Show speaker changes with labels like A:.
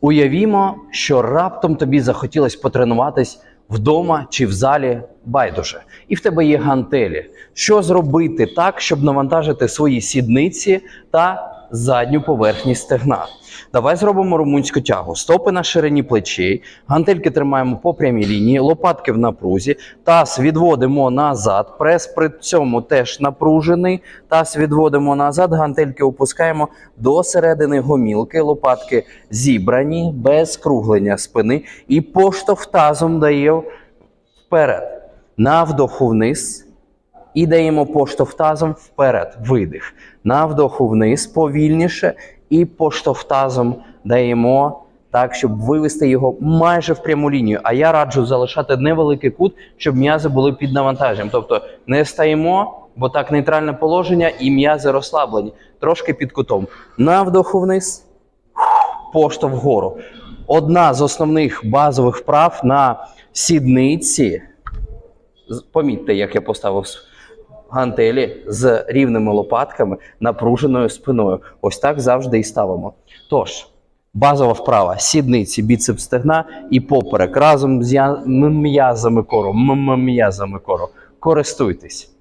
A: Уявімо, що раптом тобі захотілося потренуватись вдома чи в залі байдуже, і в тебе є гантелі. Що зробити так, щоб навантажити свої сідниці та задню поверхність стегна? Давай зробимо румунську тягу. Стопи на ширині плечей, гантельки тримаємо по прямій лінії, лопатки в напрузі, таз відводимо назад, прес при цьому теж напружений, таз відводимо назад, гантельки опускаємо до середини гомілки, лопатки зібрані, без скруглення спини і поштовх тазом дає вперед. На вдоху вниз, і даємо поштовх тазом вперед. Видих. На вдоху вниз повільніше і поштовх тазом даємо так, щоб вивести його майже в пряму лінію. А я раджу залишати невеликий кут, щоб м'язи були під навантаженням. Тобто не стаємо, бо так нейтральне положення і м'язи розслаблені. Трошки під кутом. На вдоху вниз, поштовх вгору. Одна з основних базових вправ на сідниці. Помітьте, як я поставив гантелі з рівними лопатками, напруженою спиною. Ось так завжди і ставимо. Тож, базова вправа: сідниці, біцепс стегна і поперек разом з м'язами кору, м- кору. Користуйтесь.